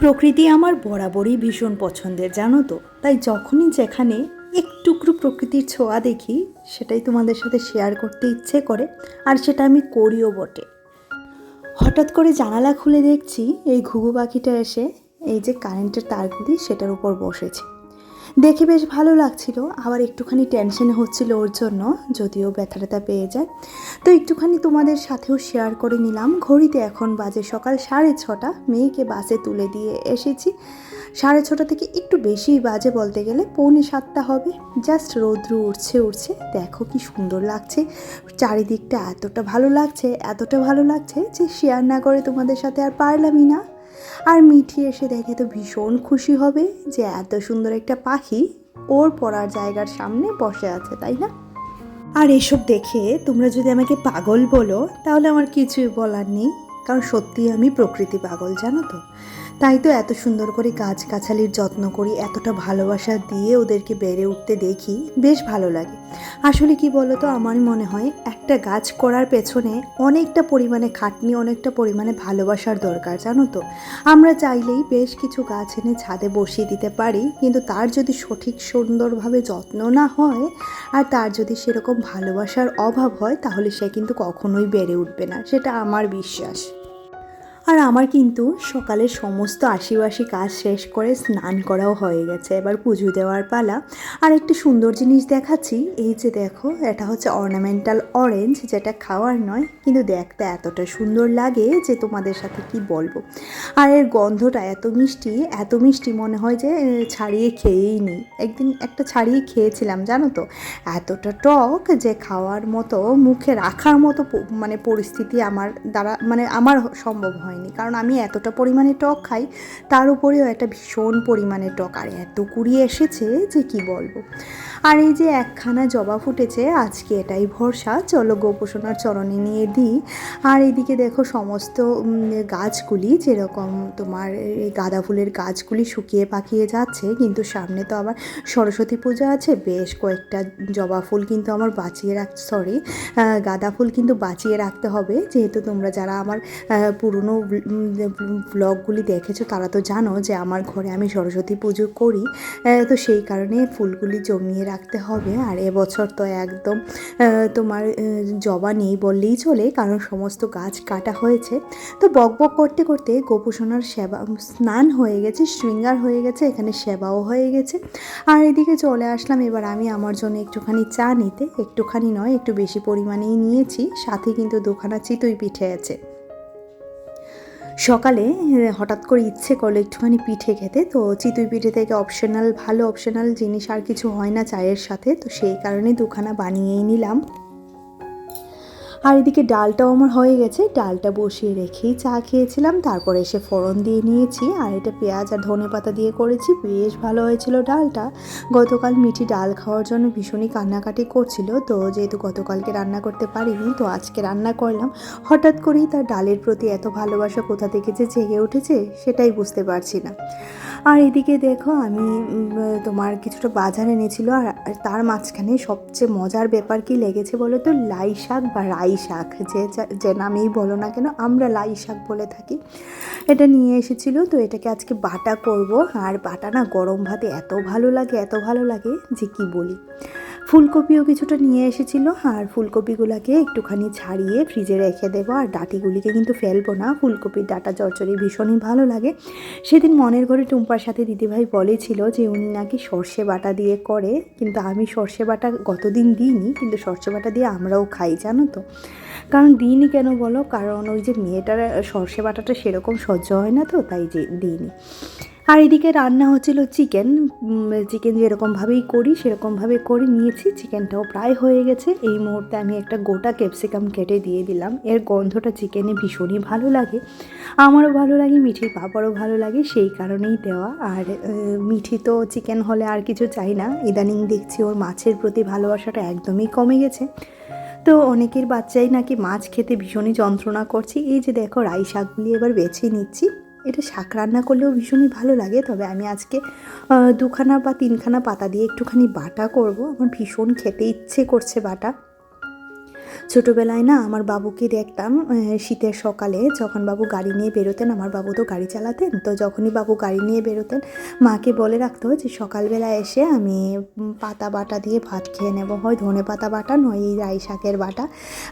প্রকৃতি আমার বরাবরই ভীষণ পছন্দের, জানো তো? তাই যখনই যেখানে একটুকরো প্রকৃতির ছোঁয়া দেখি, সেটাই তোমাদের সাথে শেয়ার করতে ইচ্ছে করে, আর সেটা আমি করিও বটে। হঠাৎ করে জানালা খুলে দেখছি, এই ঘুঘু পাখিটা এসে এই যে কারেন্টের তারগুলি সেটার উপর বসেছে। দেখে বেশ ভালো লাগছিল। আবার একটুখানি টেনশন হচ্ছিল ওর জন্য, যদিও ব্যথা ট্যাথা পেয়ে যায়। তো একটুখানি তোমাদের সাথেও শেয়ার করে নিলাম। ঘড়িতে এখন বাজে সকাল সাড়ে ছটা। মেয়েকে বাসে তুলে দিয়ে এসেছি। সাড়ে ছটা থেকে একটু বেশি বাজে বলতে গেলে, পৌনে সাতটা হবে। জাস্ট রৌদ্র উঠছে উঠছে দেখো কি সুন্দর লাগছে। চারিদিকটা এতটা ভালো লাগছে, এতটা ভালো লাগছে যে শেয়ার না করে তোমাদের সাথে আর পারলামই না। আর মিঠি এসে দেখে তো ভীষণ খুশি হবে যে এত সুন্দর একটা পাখি ওর পড়ার জায়গার সামনে বসে আছে, তাই না? আর এসব দেখে তোমরা যদি আমাকে পাগল বলো, তাহলে আমার কিছুই বলার নেই। কারণ সত্যি আমি প্রকৃতি পাগল, জানো তো? তাই তো এত সুন্দর করে গাছগাছালির যত্ন করি, এতটা ভালোবাসা দিয়ে ওদেরকে বেড়ে উঠতে দেখি, বেশ ভালো লাগে। আসলে কি বলো তো আমার মনে হয় একটা গাছ করার পেছনে অনেকটা পরিমাণে খাটনি, অনেকটা পরিমাণে ভালোবাসার দরকার, জানো তো? আমরা চাইলেই বেশ কিছু গাছ এনে ছাদে বসিয়ে দিতে পারি, কিন্তু তার যদি সঠিক সুন্দরভাবে যত্ন না হয়, আর তার যদি সেরকম ভালোবাসার অভাব হয়, তাহলে সে কিন্তু কখনোই বেড়ে উঠবে না, সেটা আমার বিশ্বাস। আর আমার কিন্তু সকালে সমস্ত আশিবাসি কাজ শেষ করে স্নান করাও হয়ে গেছে। এবার পুজো দেওয়ার পালা। আর একটি সুন্দর জিনিস দেখাচ্ছি। এই যে দেখো, এটা হচ্ছে অর্নামেন্টাল অরেঞ্জ যেটা খাওয়ার নয়, কিন্তু দেখতে এতটা সুন্দর লাগে যে তোমাদের সাথে কি বলব। আর এর গন্ধটা এত মিষ্টি এত মিষ্টি মনে হয় যে ছাড়িয়ে খেয়েই নিই একদিন একটা ছাড়িয়ে খেয়েছিলাম, জানো তো? এতটা টক যে খাওয়ার মতো, মুখে রাখার মতো মানে পরিস্থিতি আমার দ্বারা মানে আমার সম্ভব হয়নি। কারণ আমি এতটা পরিমাণে টক খাই, তার উপরেও একটা ভীষণ পরিমাণে টক। আর এত কুড়িয়ে এসেছে যে কি বলব? আর এই যে একখানা জবা ফুটেছে, আজকে এটাই ভরসা। চলো গোপোষণার চরণে নিয়ে দিই। আর এদিকে দেখো সমস্ত গাছগুলি যেরকম তোমার এই গাঁদা ফুলের গাছগুলি শুকিয়ে পাকিয়ে যাচ্ছে, কিন্তু সামনে তো আবার সরস্বতী পূজা আছে। বেশ কয়েকটা জবা ফুল কিন্তু আমার বাঁচিয়ে রাখ সরি গাঁদা ফুল কিন্তু বাঁচিয়ে রাখতে হবে। যেহেতু তোমরা যারা আমার পুরনো ব্লগগুলি দেখেছ তারা তো জানো যে আমার ঘরে আমি সরস্বতী পুজো করি। তো সেই কারণে ফুলগুলি জমিয়ে রাখতে হবে। আর এবছর তো একদম তোমার জবা নেই বললেই চলে, কারণ সমস্ত গাছ কাটা হয়েছে। তো বক বক করতে করতে গোপুসোনার সেবা স্নান হয়ে গেছে, শৃঙ্গার হয়ে গেছে, এখানে সেবাও হয়ে গেছে। আর এদিকে চলে আসলাম, এবার আমি আমার জন্য একটুখানি চা নিতে। একটুখানি নয়, একটু বেশি পরিমাণেই নিয়েছি। সাথে কিন্তু দুখানা চিতই পিঠে আছে। সকালে হঠাৎ করে ইচ্ছে করল একটুখানি পিঠে খেতে। তো চিতুই পিঠে থেকে অপশনাল ভালো অপশনাল জিনিস আর কিছু হয় না চায়ের সাথে। তো সেই কারণে দুখানা বানিয়েই নিলাম। আর এদিকে ডালটাও আমার হয়ে গেছে। ডালটা বসিয়ে রেখেই চা খেয়েছিলাম। তারপরে এসে ফোড়ন দিয়ে নিয়েছি। আর এটা পেঁয়াজ আর ধনে পাতা দিয়ে করেছি। বেশ ভালো হয়েছিল ডালটা। গতকাল মিঠি ডাল খাওয়ার জন্য ভীষণই কান্নাকাটি করছিল। তো যেহেতু গতকালকে রান্না করতে পারিনি, তো আজকে রান্না করলাম। হঠাৎ করেই তার ডালের প্রতি এত ভালোবাসা কোথা থেকে যে জেগে উঠেছে, সেটাই বুঝতে পারছি না। আর এদিকে দেখো, আমি তোমার কিছুটা বাজার এনেছিল। আর তার মাঝখানে সবচেয়ে মজার ব্যাপার কি লেগেছে বলো তো? লাই শাক বা রাই শাক যে যে নামেই বলো না কেন, আমরা লাই শাক বলে থাকি। এটা নিয়ে এসেছিল, তো এটাকে আজকে বাটা করব। আর বাটা না গরম ভাতে এত ভালো লাগে, এত ভালো লাগে যে কি বলি। ফুলকপিও কিছুটা নিয়ে এসেছিল, আর ফুলকপিগুলোকে একটুখানি ছাড়িয়ে ফ্রিজে রেখে দেবো, আর ডাঁটিগুলিকে কিন্তু ফেলব না। ফুলকপির ডাটা চচ্চড়ি ভীষণই ভালো লাগে। সেদিন মনের ঘরে টুম্পার সাথে দিদিভাই বলেছিল যে, উনি নাকি সর্ষে বাটা দিয়ে করে। কিন্তু আমি সর্ষে বাটা গতদিন দিইনি, কিন্তু সর্ষে বাটা দিয়ে আমরাও খাই, জানো তো। কারণ দিইনি কেন বলো? কারণ ওই যে মেয়েটার সর্ষে বাটাটা সেরকম সহ্য হয় না তো, তাই যে দিইনি। আর এদিকে রান্না হচ্ছিল চিকেন। চিকেন যেরকমভাবেই করি সেরকমভাবে করে নিয়েছি। চিকেনটাও প্রায় হয়ে গেছে। এই মুহূর্তে আমি একটা গোটা ক্যাপসিকাম কেটে দিয়ে দিলাম। এর গন্ধটা চিকেনে ভীষণই ভালো লাগে। আমারও ভালো লাগে, মিঠির পাপারও ভালো লাগে, সেই কারণেই দেওয়া। আর মিঠি তো চিকেন হলে আর কিছু চাই না। ইদানিং দেখছি ওর মাছের প্রতি ভালোবাসাটা একদমই কমে গেছে। তো অনেকের বাচ্চাই নাকি মাছ খেতে ভীষণই যন্ত্রণা করছে। এই যে দেখো রাই শাকগুলি এবার বেছে নিচ্ছি। এটা শাক রান্না করলেও ভীষণই ভালো লাগে, তবে আমি আজকে দুখানা বা তিনখানা পাতা দিয়ে একটুখানি বাটা করব। আমার ভীষণ খেতে ইচ্ছে করছে বাটা। ছোটোবেলায় না আমার বাবুকে দেখতাম শীতের সকালে যখন বাবু গাড়ি নিয়ে বেরোতেন, আমার বাবু তো গাড়ি চালাতেন, তো যখনই বাবু গাড়ি নিয়ে বেরোতেন, মাকে বলে রাখতো যে সকালবেলা এসে আমি পাতা বাটা দিয়ে ভাত খেয়ে নেব, হয় ধনে পাতা বাটা, নয় এই রাই শাকের বাটা।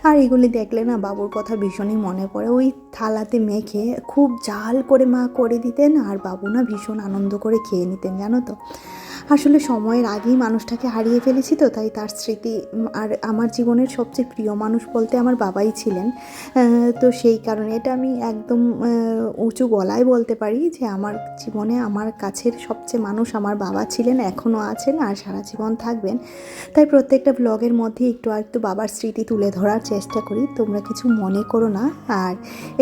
আর এগুলি দেখলে না বাবুর কথা ভীষণই মনে পড়ে। ওই থালাতে মেখে খুব জাল করে মা করে দিতেন, আর বাবু না ভীষণ আনন্দ করে খেয়ে নিতেন, জানো তো। আসলে সময়ের আগেই মানুষটাকে হারিয়ে ফেলেছি তো, তাই তার স্মৃতি আর আমার জীবনের সবচেয়ে প্রিয় মানুষ বলতে আমার বাবাই ছিলেন। তো সেই কারণে এটা আমি একদম উঁচু গলায় বলতে পারি যে আমার জীবনে আমার কাছের সবচেয়ে মানুষ আমার বাবা ছিলেন, এখনও আছেন আর সারা জীবন থাকবেন। তাই প্রত্যেকটা ব্লগের মধ্যে একটু আর একটু বাবার স্মৃতি তুলে ধরার চেষ্টা করি, তোমরা কিছু মনে করো না। আর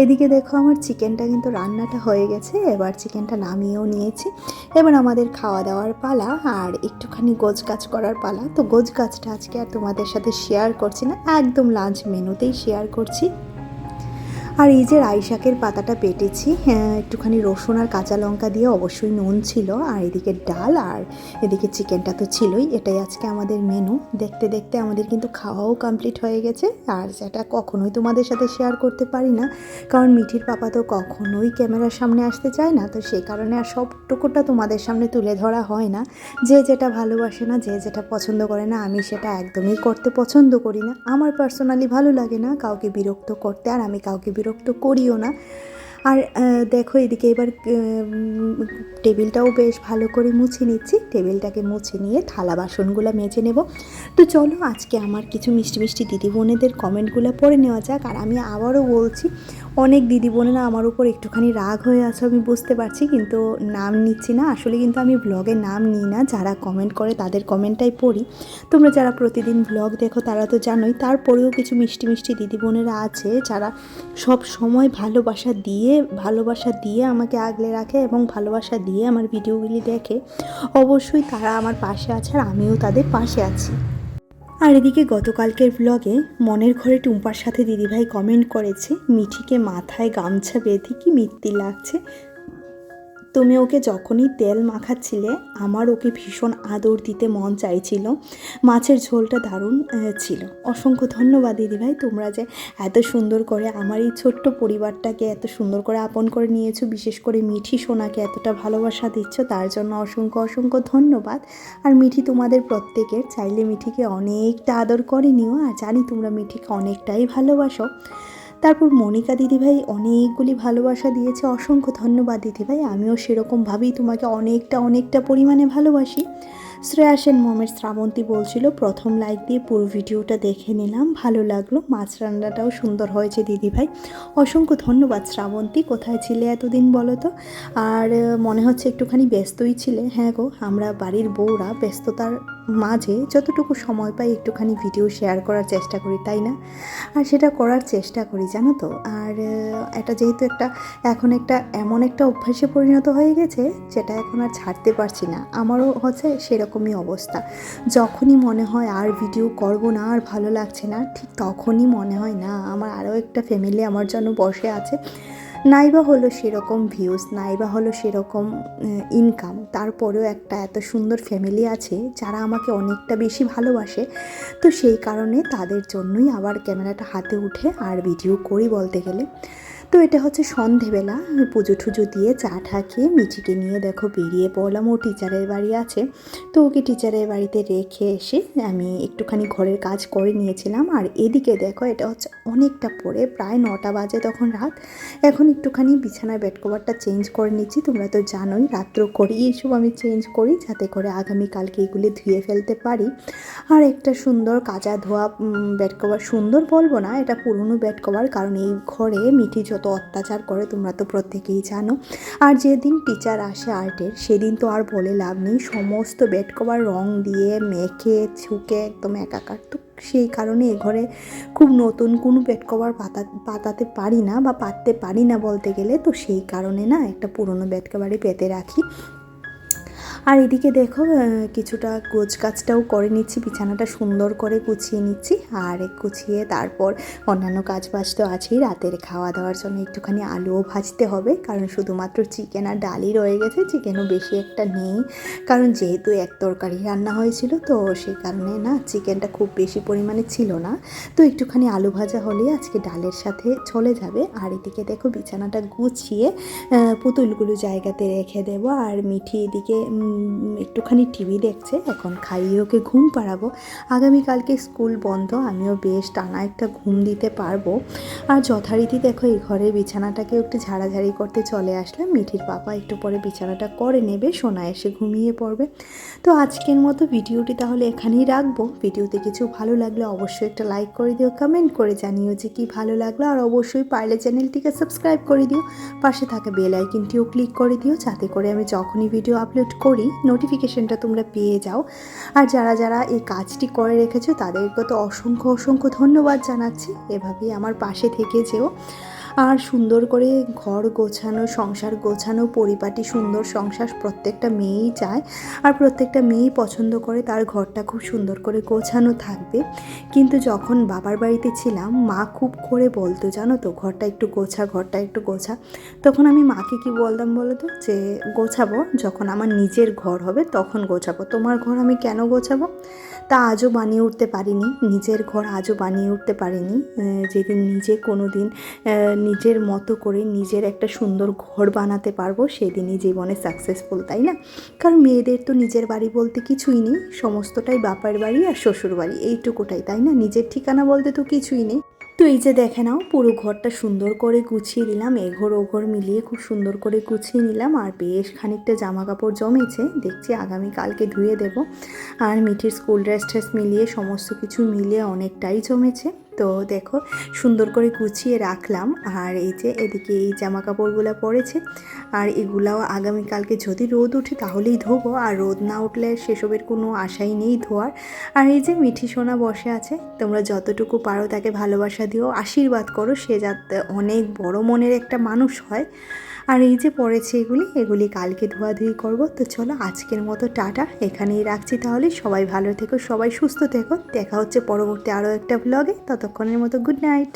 এদিকে দেখো আমার চিকেনটা কিন্তু রান্নাটা হয়ে গেছে, এবার চিকেনটা নামিয়েও নিয়েছি। এবার আমাদের খাওয়া দাওয়ার পালা। আর একটুখানি গোজ গাছ করার পালা। তো গোজ গাছটা আজকে আর তোমাদের সাথে শেয়ার করছি না, একদম লাঞ্চ মেনুতেই শেয়ার করছি। আর এই যে রাই শাকের পাতাটা পেটেছি হ্যাঁ, একটুখানি রসুন আর কাঁচা লঙ্কা দিয়ে অবশ্যই নুন ছিল আর এদিকে ডাল আর এদিকে চিকেনটা তো ছিলই এটাই আজকে আমাদের মেনু দেখতে দেখতে আমাদের কিন্তু খাওয়াও কমপ্লিট হয়ে গেছে আর সেটা কখনোই তোমাদের সাথে শেয়ার করতে পারি না কারণ মিঠির পাপা তো কখনোই ক্যামেরার সামনে আসতে চায় না তো সেই কারণে আর সবটুকুটা তোমাদের সামনে তুলে ধরা হয় না। যে যেটা ভালোবাসে না যে যেটা পছন্দ করে না আমি সেটা একদমই করতে পছন্দ করি না। আমার পার্সোনালি ভালো লাগে না কাউকে বিরক্ত করতে আর আমি কাউকে বিরক্ত করিও না। আর দেখো এদিকে এবার টেবিলটাও বেশ ভালো করে মুছে নিচ্ছি। টেবিলটাকে মুছে নিয়ে থালা বাসনগুলো মেজে নেব। তো চলো আজকে আমার কিছু মিষ্টি মিষ্টি দিদি বোনেদের কমেন্টগুলো পড়ে নেওয়া যাক। আর আমি আবারও বলছি অনেক দিদি বোনেরা আমার উপর একটুখানি রাগ হয়ে আছে, আমি বুঝতে পারছি, কিন্তু নাম নিচ্ছি না। আসলে কিন্তু আমি ব্লগে নাম নিই না, যারা কমেন্ট করে তাদের কমেন্টটাই পড়ি। তোমরা যারা প্রতিদিন ব্লগ দেখো তারা তো জানোই, তারপরেও কিছু মিষ্টি মিষ্টি দিদি বোনেরা আছে, যারা সব সময় ভালোবাসা দিয়ে ভালোবাসা দিয়ে আমাকে আগলে রাখে এবং ভালোবাসা দিয়ে আমার ভিডিওগুলি দেখে। অবশ্যই তারা আমার পাশে আছে আর আমিও তাদের পাশে আছি। আর এদিকে গতকালকের ব্লগে মনের ঘরে টুম্পার সাথে দিদিভাই কমেন্ট করেছে, মিঠিকে মাথায় গামছা বেঁধে কি মিত্তি লাগছে। তুমি ওকে যখনই তেল মাখাচ্ছিলে, আমার ওকে ভীষণ আদর দিতে মন চাইছিল। মাছের ঝোলটা দারুণ ছিল। অসংখ্য ধন্যবাদ দিদিভাই, তোমরা যে এত সুন্দর করে আমার এই ছোট্ট পরিবারটাকে এত সুন্দর করে আপন করে নিয়েছো, বিশেষ করে মিঠি সোনাকে এতটা ভালোবাসা দিচ্ছ, তার জন্য অসংখ্য অসংখ্য ধন্যবাদ। আর মিঠি তোমাদের প্রত্যেকের, চাইলে মিঠিকে অনেকটা আদর করে নিও, আর জানি তোমরা মিঠিকে অনেকটাই ভালোবাসো। তারপর মনিকা দিদিভাই অনেকগুলি ভালোবাসা দিয়েছে, অসংখ্য ধন্যবাদ দিদিভাই। আমিও সেরকমভাবেই তোমাকে অনেকটা অনেকটা পরিমাণে ভালোবাসি। শ্রেয়া সেন মমের শ্রাবন্তী বলছিল, প্রথম লাইক দিয়ে পুরো ভিডিওটা দেখে নিলাম, ভালো লাগল। মাছ রান্নাটাও সুন্দর হয়েছে দিদিভাই। অসংখ্য ধন্যবাদ শ্রাবন্তী, কোথায় ছিলে এতদিন বলো তো? আর মনে হচ্ছে একটুখানি ব্যস্তই ছিলে। হ্যাঁ গো, আমরা বাড়ির বউরা ব্যস্ততার মাঝে যতটুকু সময় পাই একটুখানি ভিডিও শেয়ার করার চেষ্টা করি, তাই না? আর সেটা করার চেষ্টা করি, জানো তো? আর এটা যেহেতু একটা, এখন একটা এমন একটা অভ্যাসে পরিণত হয়ে গেছে, যেটা এখন আর ছাড়তে পারছি না। আমারও হচ্ছে সেরকমই অবস্থা। যখনই মনে হয় আর ভিডিও করব না, আর ভালো লাগছে না, ঠিক তখনই মনে হয়, না, আমার আরও একটা ফ্যামিলি আমার জন্য বসে আছে। নাইবা হলো সেরকম ভিউজ নাইবা হলো সেরকম ইনকাম তারপরেও একটা এত সুন্দর ফ্যামিলি আছে যারা আমাকে অনেকটা বেশি ভালোবাসে। তো সেই কারণে তাদের জন্যই আবার ক্যামেরাটা হাতে উঠে আর ভিডিও করি বলতে গেলে। তো এটা হচ্ছে সন্ধেবেলা। পুজো টুজো দিয়ে চা ঠা খেয়ে মিঠিকে নিয়ে দেখো বেরিয়ে পড়লাম। ও টিচারের বাড়ি আছে। তো ওকে টিচারের বাড়িতে রেখে এসে আমি একটুখানি ঘরের কাজ করে নিয়েছিলাম। আর এদিকে দেখো এটা হচ্ছে অনেকটা পরে, প্রায় নটা বাজে তখন রাত। এখন একটুখানি বিছানার বেড কভারটা চেঞ্জ করে নিচ্ছি। তোমরা তো জানোই, রাত্র করেই এইসব আমি চেঞ্জ করি যাতে করে আগামীকালকে এগুলি ধুয়ে ফেলতে পারি। আর একটা সুন্দর কাঁচা ধোয়া বেড কভার, সুন্দর বলব না, এটা পুরনো বেড কভার। কারণ এই ঘরে মিঠি যত অত্যাচার করে তোমরা তো প্রত্যেকেই জানো। আর যেদিন টিচার আসে আর্টের সেদিন তো আর বলে লাভ নেই। সমস্ত বেড কভার রং দিয়ে মেখে, ছুকে একদম একাকার। তো সেই কারণে এ ঘরে খুব নতুন কোনো বেড কভার পাতা, পাতাতে পারি না বা পাততে পারি না বলতে গেলে। তো সেই কারণে না একটা পুরনো বেড কভারই পেতে রাখি। আর এদিকে দেখো কিছুটা গোছ কাজটাও করে নিচ্ছি, বিছানাটা সুন্দর করে গুছিয়ে নিচ্ছি, আর গুছিয়ে তারপর অন্যান্য কাজ বাজ তো আছেই, রাতের খাওয়া দাওয়ার জন্য একটুখানি আলুও ভাজতে হবে, কারণ শুধুমাত্র চিকেন আর ডালই রয়ে গেছে, চিকেনও বেশি একটা নেই, কারণ যেহেতু এক তরকারি রান্না হয়েছিল, তো সেই কারণে না চিকেনটা খুব বেশি পরিমাণে ছিল না, তো একটুখানি আলু ভাজা হলেই আজকে ডালের সাথে চলে যাবে, আর এদিকে দেখো বিছানাটা গুছিয়ে পুতুলগুলো জায়গাতে রেখে দেবো, আর মিঠি এদিকে একটুখানি টিভি দেখছে, এখন খাইয়ে ওকে ঘুম পাড়াবো। আগামীকালকে স্কুল বন্ধ, আমিও বেশ টানা একটা ঘুম দিতে পারব। আর যথারীতি দেখো, এই ঘরের বিছানাটাকে একটু ঝাড়াঝাড়ি করতে চলে আসলাম। মিঠির পাপা একটু পরে বিছানাটা করে নেবে, সোনা এসে ঘুমিয়ে পড়বে। তো আজকের মতো ভিডিওটি তাহলে এখানেই রাখব। ভিডিওতে কিছু ভালো লাগলে অবশ্যই একটা লাইক করে দিও, কমেন্ট করে জানিও যে কি ভালো লাগল। আর অবশ্যই পারলে চ্যানেলটিকে সাবস্ক্রাইব করে দিও। পাশে থাকা বেল আইকনটিও ক্লিক করে দিও, যাতে করে আমি যখনই ভিডিও আপলোড করি নোটিফিকেশনটা তোমরা পেয়ে যাও। আর যারা যারা এই কাজটি করে রেখেছো, তাদেরকে তো অসংখ্য অসংখ্য ধন্যবাদ জানাচ্ছি। এভাবেই আমার পাশে থেকে যেও। আর সুন্দর করে ঘর গোছানো, সংসার গোছানো, পরিপাটি, সুন্দর সংসার প্রত্যেকটা মেয়েই চায়। আর প্রত্যেকটা মেয়েই পছন্দ করে, তার ঘরটা খুব সুন্দর করে গোছানো থাকবে। কিন্তু যখন বাবার বাড়িতে ছিলাম, মা খুব করে বলতো, জানো তো, ঘরটা একটু গোছা, ঘরটা একটু গোছা। তখন আমি মাকে কি বলতাম বলো তো? যে, গোছাবো, যখন আমার নিজের ঘর হবে, তখন গোছাবো। তোমার ঘর আমি কেন গোছাবো? তা আজও বানিয়ে উঠতে পারিনি, নিজের ঘর আজও বানিয়ে উঠতে পারিনি। যেদিন নিজে কোনো দিন নিজের মতো করে নিজের একটা সুন্দর ঘর বানাতে পারব সেদিনই জীবনে সাকসেসফুল তাই না? কারণ মেয়েদের তো নিজের বাড়ি বলতে কিছুই নেই, সমস্তটাই বাপার বাড়ি আর শ্বশুর বাড়ি, এইটুকুটাই, তাই না? নিজের ঠিকানা বলতে তো কিছুই নেই। তো এই যে দেখে নাও, পুরো ঘরটা সুন্দর করে গুছিয়ে নিলাম, এঘর ওঘর মিলিয়ে খুব সুন্দর করে গুছিয়ে নিলাম আর বেশ খানিকটা জামা কাপড় জমেছে, দেখছি আগামীকালকে ধুয়ে দেব। আর মিঠির স্কুল ড্রেস ট্রেস মিলিয়ে সমস্ত কিছু মিলিয়ে অনেকটাই জমেছে। তো দেখো, সুন্দর করে গুছিয়ে রাখলাম। আর এই যে এদিকে এই জামা কাপড়গুলো পরেছে। আর এগুলাও আগামীকালকে যদি রোদ উঠে তাহলেই ধোবো। আর রোদ না উঠলে সেসবের কোনো আশাই নেই ধোয়ার। আর এই যে মিঠি সোনা বসে আছে, তোমরা যতটুকু পারো তাকে ভালোবাসা দিও, আশীর্বাদ করো। সে যাতে অনেক বড় মনের একটা মানুষ হয়। আর এই যে পড়েছে এগুলি এগুলি কালকে ধোয়াধুয়ি করব। তো চলো আজকের মতো টাটা, এখানেই রাখছি তাহলে। সবাই ভালো থেকো, সবাই সুস্থ থেকো। দেখা হচ্ছে পরবর্তী আরও একটা ব্লগে ততক্ষণের মতো গুড নাইট